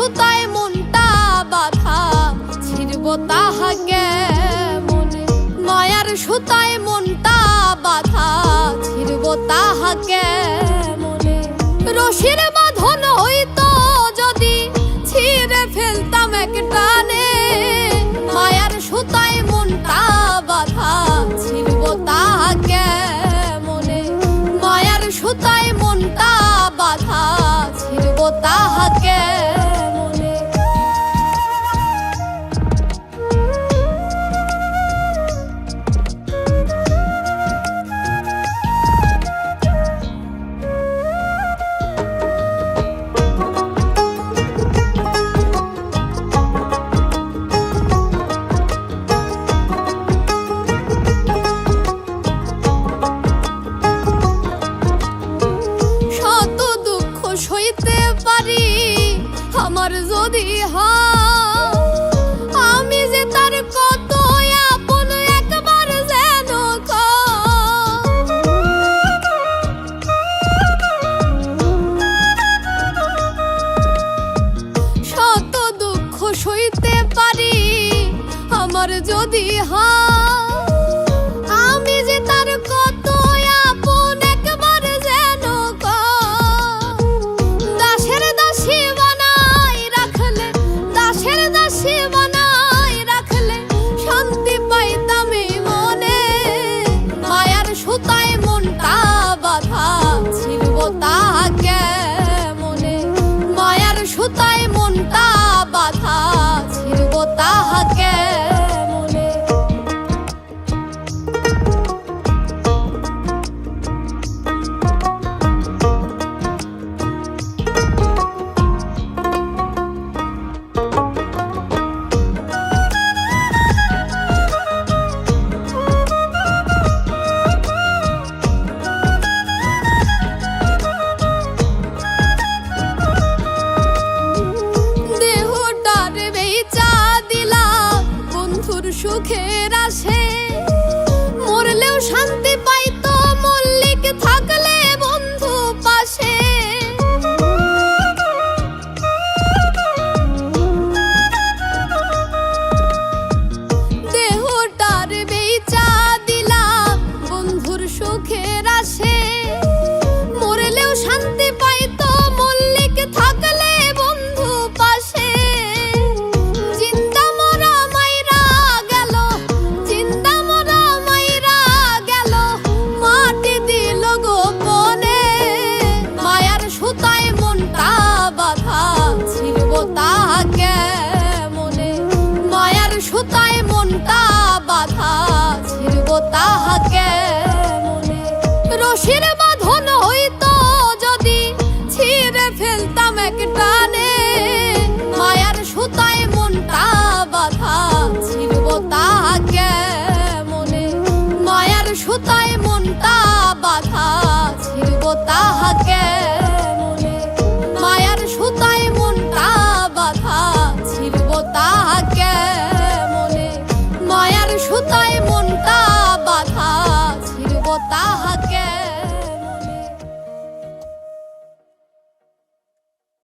ছুতায় আমার যদি হয়, আমি যে তার কত আপন একবার যেন শত দুঃখ সইতে পারি, আমার যদি হা রশির বাঁধন হইতো যদি ছিঁড়ে ফেলতাম একটানে। মায়ার সুতায় মনটা বাধা ছিড়ব তাকে মনে। মায়ার সুতায় মনটা বাধা ছিড়ব তাহাকে